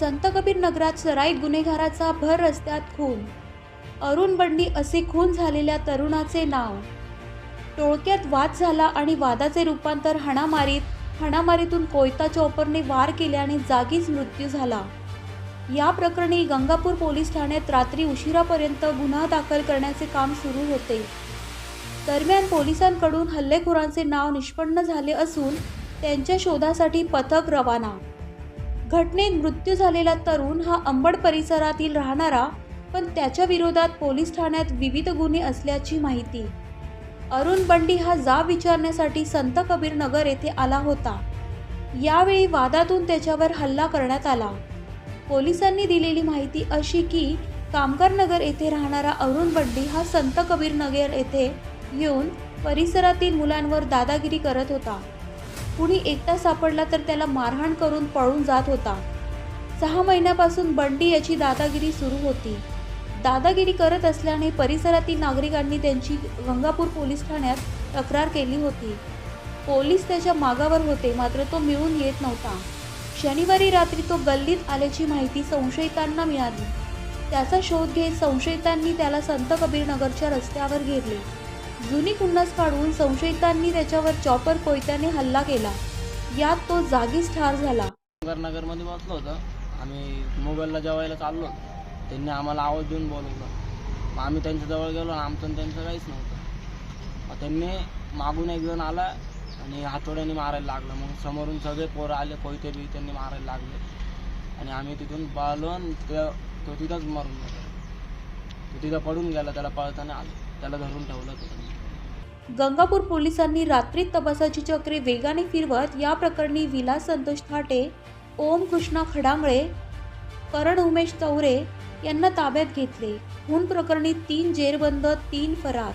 संत कबीर नगरात सराईत गुन्हेगाराचा भर रस्त्यात खून. अरुण बंडी असे खून झालेल्या तरुणाचे नाव. टोळक्यात वाद झाला आणि वादाचे रूपांतर हाणामारीत हाणामारीतून कोयता चॉपरने वार केल्याने जागीच मृत्यू झाला. या प्रकरणी गंगापूर पोलीस ठाण्यात रात्री उशिरापर्यंत गुन्हा दाखल करण्याचे काम सुरू होते. दरम्यान पोलिसांकडून हल्लेखोरांचे नाव निष्पन्न झाले असून त्यांच्या शोधासाठी पथक रवाना. घटनेत मृत्यू झालेला तरुण हा अंबड परिसरातील राहणारा पण त्याच्या विरोधात पोलीस ठाण्यात विविध गुन्हे असल्याची माहिती. अरुण बंडी हा जाब विचारण्यासाठी संत कबीर नगर येथे आला होता. यावेळी वादातून त्याच्यावर हल्ला करण्यात आला. पोलिसांनी दिलेली माहिती अशी की कामगार नगर येथे राहणारा अरुण बंडी हा संत कबीर नगर येथे येऊन परिसरातील मुलांवर दादागिरी करत होता. कुणी एकटा सापडला तर त्याला मारहाण करून पळून जात होता. सहा महिन्यापासून बंडी याची दादागिरी सुरू होती. दादागिरी करत असल्याने परिसरातील नागरिकांनी त्यांची गंगापूर पोलीस ठाण्यात तक्रार केली होती. पोलीस त्याच्या मागावर होते मात्र तो मिळून येत नव्हता. शनिवारी रात्री तो गल्लीत आल्याची माहिती संशयितांना मिळाली. त्याचा शोध घेत संशयितांनी त्याला संत कबीरनगरच्या रस्त्यावर घेरले. जुनी खुन्नस काढून संशयितांनी त्याच्यावर चॉपर कोयत्याने हल्ला केला. यात तो जागीच ठार झाला. नगरमध्ये बसलो होतो. आम्ही मोबाईलला जेवायला चाललो त्यांनी आम्हाला आवाज देऊन बोलवलं. मग आम्ही त्यांच्याजवळ गेलो आणि आमचं आणि त्यांचं काहीच नव्हतं. मग त्यांनी मागून एक जण आला आणि हातोड्याने मारायला लागलं. मग समोरून सगळे पोरं आले कोयते बी त्यांनी मारायला लागले. आणि आम्ही तिथून पळलो आणि तो तिथंच मरून गेला. तो तिथं पडून गेला त्याला पळताना आलं. त्याला धरून ठेवलं होतं गंगापूर पोलिसांनी रात्रीत तपासाची चक्रे वेगाने फिरवत या प्रकरणी विलास संतोष थाटे ओम कृष्णा खडांगळे करण उमेश चौरे यांना ताब्यात घेतले. खून प्रकरणी तीन जेरबंद तीन फरार.